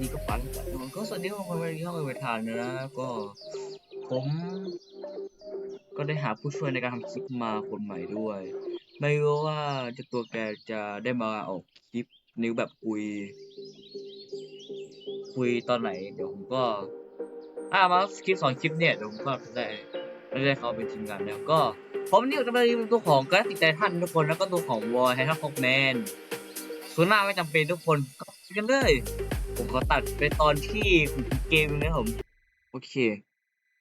นี่ก็ปันปันมันก็สวัสดีทุกคนวันนี้เข้าไปทานนะก็ผม ก็ได้หาผู้ช่วยในการทำคลิปมาคนใหม่ด้วย ไม่รู้ว่าจะตัวแกจะได้มาออกคลิปนิ้วแบบคุย คุยตอนไหน เดี๋ยวผมก็อ่ามาคลิปสองคลิปเนี่ยเดี๋ยวผมก็ได้ได้เขาเป็นทีมงานแล้วก็ผมนี่จะเป็นตัวของกระติกใจท่านทุกคนแล้วก็ตัวของวอลไฮทัฟฟอกแมนส่วนหน้าไม่จำเป็นทุกคนก็กันเลย ผมขอตัดไปตอนที่ผมเกมนะครับผม โอเค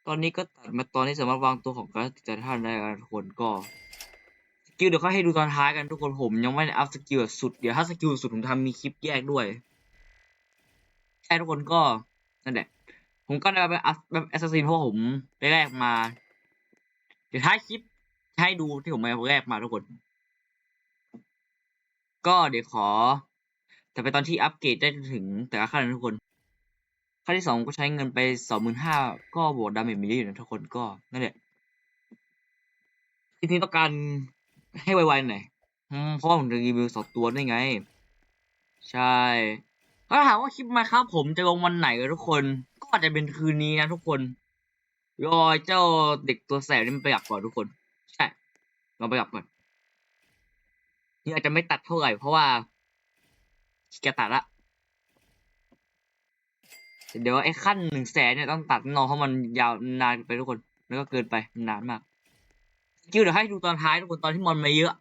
ตอนนี้ก็ตัดมาตอนที่สามารถวางตัวของการะติกใจท่านได้แล้วทุกคนก็สกิลเดี๋ยวเขาให้ดูตอนท้ายกันทุกคนผมยังไม่ได้อัพสกิลสุดเดี๋ยวถ้าสกิลสุดผมทำมีคลิปแยกด้วยใช่ทุกคนก็นั่นแหละผมก็ได้ไปอัพแบบแอสซัสซินเพราะผมได้แรกมา เดี๋ยวท้ายคลิปให้ดูที่ผมไปแรกมาทุกคน ก็เดี๋ยวขอ แต่ไปตอนที่อัปเกรดได้ถึงแต่ละขั้นนะทุกคนขั้นที่สองก็ใช้เงินไปสองหมื่นห้าก็บวกดาเมจมิลลี่อยู่นะทุกคนก็นั่นแหละทีนี้ต้องการให้ไวๆหน่อยเพราะว่าผมจะรีวิวสองตัวได้ไง ใช่ถ้าถามว่าคลิปมาครับ ผมจะลงวันไหนกันทุกคน ก็อาจจะเป็นคืนนี้นะทุกคนรอเจ้าเด็กตัวแสบนี่มันไปหลับก่อนทุกคน ใช่เราไปหลับก่อนนี่อาจจะไม่ตัดเท่าไหร่เพราะว่า ขี้เกียจตัดละ เดี๋ยวไอ้ขั้นหนึ่งแสนเนี่ยต้องตัดนอนเพราะมันยาวนานไปทุกคน แล้วก็เกินไปนานมากสกิลเดี๋ยวให้ดูตอนท้ายทุกคนตอนที่มอนมาเยอะ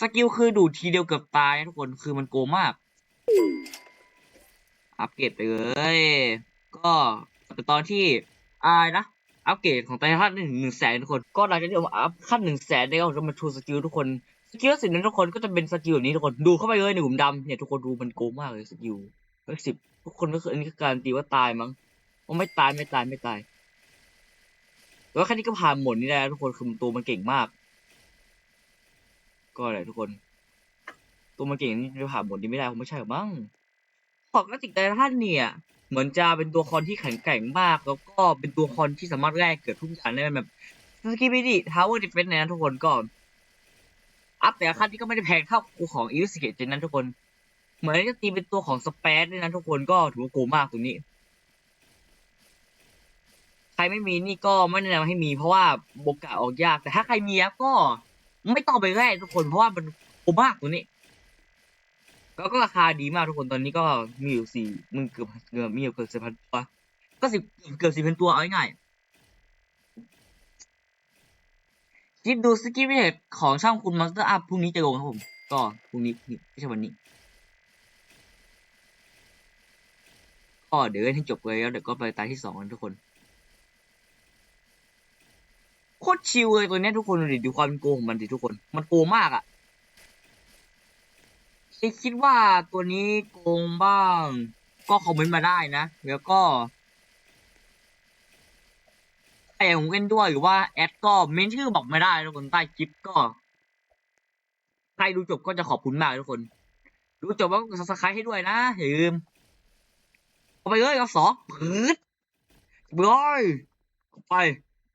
สกิลคือดูทีเดียวเกือบตายทุกคนคือมันโกมาก อัปเกรดไปเลย ก็เป็นตอนที่อายนะอัปเกรดของไททันถึงหนึ่งแสนทุกคน ก็หลังจากที่ผมอัพขั้นหนึ่งแสนได้ก็จะมาชูสกิลทุกคน สกิลสิ่งนั้นทุกคนก็จะเป็นสกิลแบบนี้ทุกคนดูเข้าไปเลยในหลุมดำเนี่ยทุกคนดูมันโกงมากเลยสกิลเลขสิบทุกคนก็คืออันนี้การตีว่าตายมั้งว่าไม่ตายไม่ตายไม่ตายแล้วแค่นี้ก็ผ่านหมดนี่ได้แล้วทุกคนคือตัวมันเก่งมาก ก็อะไรทุกคน ตัวมันเก่งนี่จะผ่านหมดนี้ไม่ได้คงไม่ใช่หรอมั้งปกติแต่ท่านเนี่ย เหมือนจะเป็นตัวคอนที่แข็งแกร่งมาก แล้วก็เป็นตัวคอนที่สามารถแลกเกิดทุกอย่างได้แบบสกิบิดี้ทาวเวอร์ดิเฟนต์นะทุกคนก็ อัพแต่ละขั้นที่ก็ไม่ได้แพงเท่าของอีวิสเกตเจนนั้นทุกคน เหมือนจะตีเป็นตัวของสเปซด้วยนะทุกคนก็ถือว่าโกงมากตัวนี้ ใครไม่มีนี่ก็ไม่แนะนำให้มีเพราะว่าโอกาสออกยากแต่ถ้าใครมีแล้วก็ ไม่ต้องไปแลกทุกคนเพราะว่ามันโกงมากตัวนี้ก็ก็ราคาดีมากทุกคนตอนนี้ก็มีอยู่สี่มึงเกือบเกือบมีอยู่เกือบสี่พันตัวก็สิบเกือบสี่พันตัวเอาง่ายๆ คิดดูสกิลวิเศษของช่างคุณมาสเตอร์อัพพรุ่งนี้จะลงครับผม ก็พรุ่งนี้นี้ไม่ใช่วันนี้ก็เดี๋ยวเล่นให้จบเลยแล้วเดี๋ยวก็ไปตายที่สองกันทุกคนโคตรชิลเลยตัวนี้ทุกคนดูดิดูความโกงของมันดิทุกคน มันโกงมากอะ่ะใครคิดว่าตัวนี้โกงบ้าง ก็คอมเมนต์มาได้นะ แล้วก็ ใครอยากผมเล่นด้วยหรือว่าแอดก็เมนชื่อบอกไม่ได้ทุกคนใต้คลิปก็ใครดูจบก็จะขอบคุณมากทุกคน ดูจบแล้วก็ซับสไครต์ให้ด้วยนะอย่าลืมเอาไปเลยเอาสองพืดไปเลยเอไป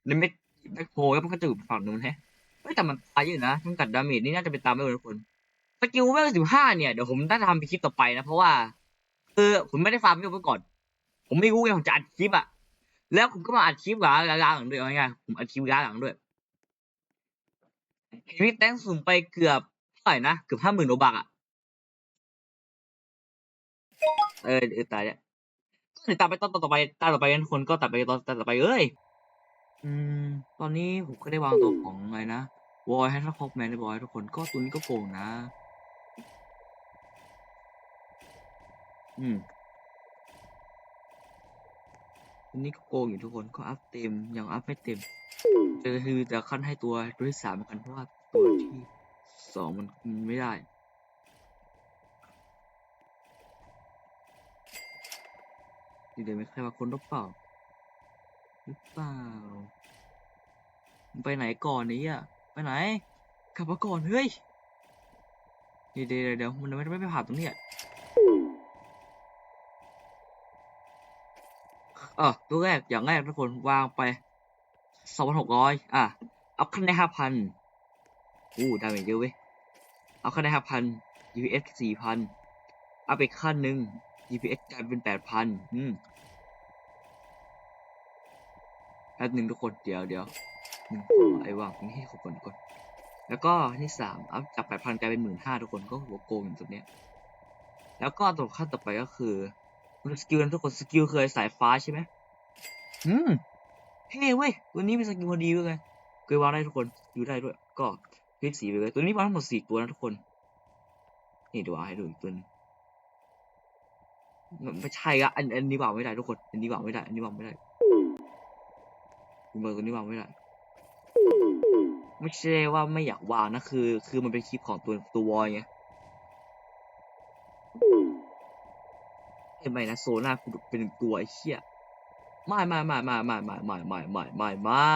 ในเม็ดแบ็คโฮแล้วมันก็จะอยู่ฝั่งนู้นแฮะแต่มันตายอยู่นะทั้งกัดดาเมจนี่น่าจะเป็นตามไม่หมดทุกคนสกิลเวลสิบห้าเนี่ย เดี๋ยวผมน่าจะทำเป็นคลิปต่อไปนะ เพราะว่าคือผมไม่ได้ฟาร์มเวลไว้ก่อน ผมไม่รู้ไงผมจะอัดคลิปอะ แล้วผมก็มาอัดคลิปหลังหลังด้วยง่ายๆผมอัดคลิปหลังด้วยเห็นพี่แตงสุ่มไปเกือบเท่าไหร่นะเกือบห้าหมื่นโอบากอะเออเออตายแล้วก็เดี๋ยวตามไปตอนต่อไปตามต่อไปกันคนก็ตัดไปตอนตอนต่อไปเอ้ยอืม ตอนนี้ผมก็ได้วางตัวของอะไรนะวอยให้ทักคอกแมนได้บอยทุกคนก็ตัวนี้ก็โกงนะ อืม นี้ก็โกงอยู่ทุกคนก็อัพเต็มยังอัพไม่เต็มจะคือจะขั้นให้ตัวตัวที่สามเหมือนกันเพราะว่าตัวที่สองมันไม่ได้ดีเดี๋ยวไม่ใครมาคนหรือเปล่าหรือเปล่าไปไหนก่อนนี้อะไปไหนกลับมาก่อนเฮ้ยเดี๋ยวเดี๋ยวเดี๋ยวมันไม่ไม่ไปผ่านตรงนี้อะ เออตัวแรกอย่างแรกทุกคนวางไปสองพันหกร้อยอะ เอาขั้นได้ห้าพันอู้ดาเมจเยอะเว้ย เอาขั้นได้ห้าพัน UPS สี่พันเอาไปขั้นหนึ่ง GPS กลายเป็นแปดพันอืมแป๊บหนึ่งทุกคนเดี๋ยวเดี๋ยวหนึ่งอไอ้ว่างนี่ให้ครบก่อนก่อน แล้วก็นที่สามอัพจากแปดพันกลายเป็นหมื่นห้าทุกคนก็หัวโกงอย่างตัวเนี้ย แล้วก็ตัวขั้นต่อไปก็คือ สกิลนะทุกคนสกิลเคยสายฟ้าใช่ไหมอืมเท่เว้ยตัวนี้เป็นสกิลพอดีเลยเคยวางได้ทุกคนอยู่ได้ด้วย ก็คลิกสีไปเลยตัวนี้วางทั้งหมดสี่ตัวนะทุกคน นี่เดี๋ยววางให้ดูอีกตัวหนึงมันไม่ใช่อะอันอันนี้วางไม่ได้ทุกคนอันนี้วางไม่ได้ อันนี้วางไม่ได้คุณเบอร์ตัวนี้วางไม่ได้ไม่ใช่ว่าไม่อยากวางนะคือ คือมันเป็นคลิปของตัวตัววอยไง เห็นไหมนะโซน่ากูเป็นตัวไอ้เหี้ยไม่ไม่ไม่ไม่ไม่ไม่ไม่ไม่ไม่ไม่ไม่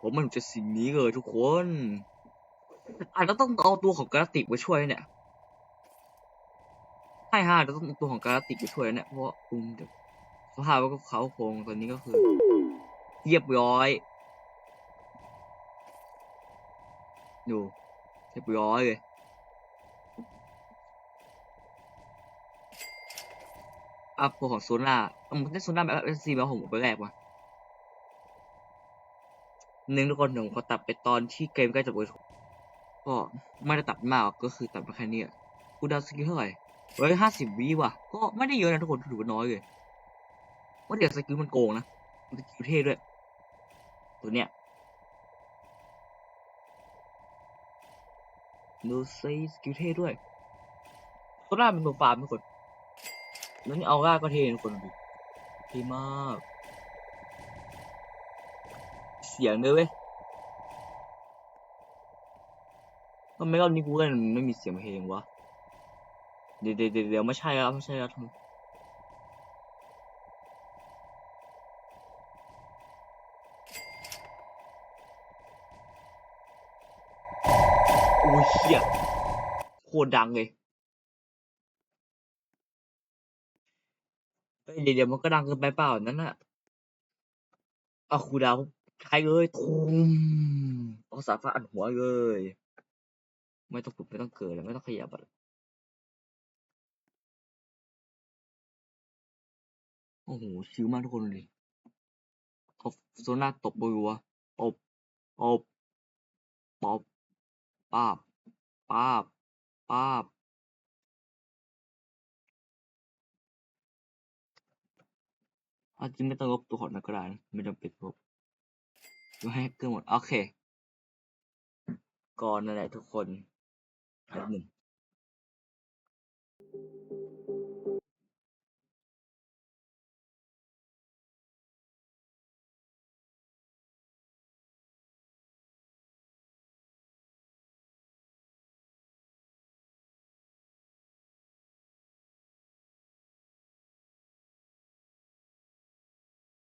ผมมันจะสิ่งนี้เลยทุกคนอาจจะต้องเอาตัวของกราติกมาช่วยเนี่ยใช่ฮะจะต้องเอาตัวของกราติกมาช่วยเนี่ยเพราะว่าอุ้มเดี๋ยวสภาพก็เขาโครงตอนนี้ก็คือ เรียบร้อยดูเรียบร้อยเลย อัพตัวของโซน่าเอามันได้โซน่าแบบเอซีแบบผมไปแรกว่ะหนึ่งทุกคนผมขอตัดไปตอนที่เกมใกล้จบเลยก็ไม่ได้ตัดมากก็คือตัดมาแค่นี้อะกูดาวสกิลเท่าไหร่เฮ้ยห้าสิบวิว่ะ ก็ไม่ได้เยอะนะทุกคนถือว่าน้อยเลยว่าเดี๋ยวสกิลมันโกงนะมันสกิลเท่ด้วย ตัวเนี้ยดูซิสกิลเท่ด้วยโซน่าเป็นตัวฟาร์มทุกคน แล้วนี่เอาร่าก็เททุกคนดูเท่มาก เสียงด้วยเว้ยทำไมรอบนี้กูเล่นไม่มีเสียงเพลงวะเดี๋ยวเดี๋ยวเดี๋ยวเดี๋ยวไม่ใช่แล้วไม่ใช่แล้วทุกคนโอ้ยเหี้ยโคตรดังเลย เอ้ยเดี๋ยวเดี๋ยวมันก็ดังเกินไปเปล่านั้นน่ะเอาครูดาวใครเลยทุ่มเอาสายฟ้าอัดหัวเลย ไม่ต้องปลุกไม่ต้องเกิดแล้วไม่ต้องขยับอะโอ้โหชิวมากทุกคนดูดิเขาโซน่าตบรัวอบอบปอบป้าบป้าบป้าบ อาจจะไม่ต้องลบตัวของนักกระดานไม่จำเป็นลบดูให้เกือหมด โอเค ก่อนนั่นแหละทุกคนอันหนึ่ง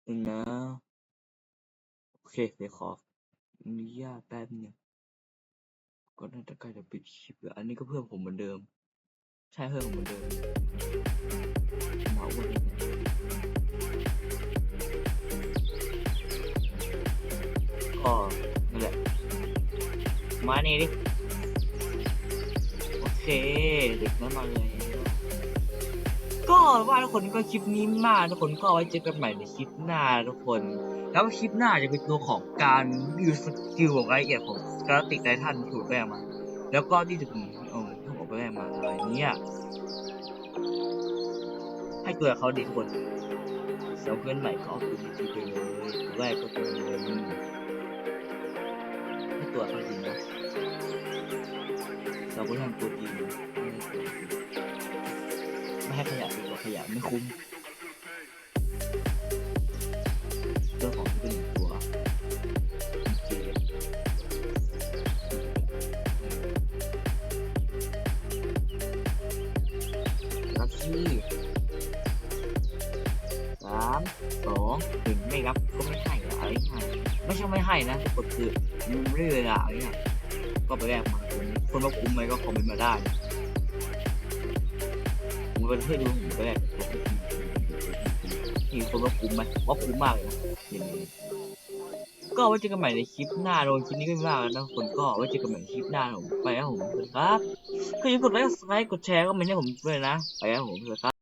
นึ่งนะ โอเค เดี๋ยวขออนุญาตแป๊บหนึงก็น่าจะใกล้จะปิดคลิปแล้วอันนี้ก็เพื่อนผมเหมือนเดิม ใช่เพื่อนผมเหมือนเดิมมาส์วันก็นั่นแหละ มานี่ดิ โอเค เด็กนั้นมาเลย ก็ว่าทุกคนก็คลิปนี้มากทุกคนก็ไว้เจอกันใหม่ในคลิปหน้าทุกคน แล้วคลิปหน้าจะเป็นตัวของการยูสกิลของรายละเอียดของกราติกไททันถูกแปลมา แล้วก็ที่ถึงเออที่ผมไปแปลมาอะไรเนี้ยให้ตัวเขาดีทุกคนเสียวเพื่อนใหม่ก็เอาตัวดีไปเลยแรกก็ตัวเงินให้ตัวเขาดีนะเราก็ทำตัวดี ยะเป็นตัวขยะไม่คุ้มเรื่องของที่เป็นหนึ่งตัวจริงๆรับที่สามสองหนึ่งไม่รับก็ไม่ให้อะอะไรให้ไม่ใช่ไม่ให้นะแต่กดคือมันไม่ได้เลาอะไรเงี้ยก็ไปแลกมาคนคนว่าคุ้มไหมก็คอมเมนต์มาได้ มเป็นเพื่อนดูผมไปแลกที่คนว่าคุ้มไหมว่าคุ้มมากเลยนะก็ไว้เจอกันใหม่ในคลิปหน้าโดนคลิปนี้ก็ไม่มากนะคนก็ไว้เจอกันใหม่คลิปหน้าผมไปแล้วผมครับคืออย่ากดไลค์กดแชร์ก็ไม่ให้ผมด้วยนะไปแล้วผมครับ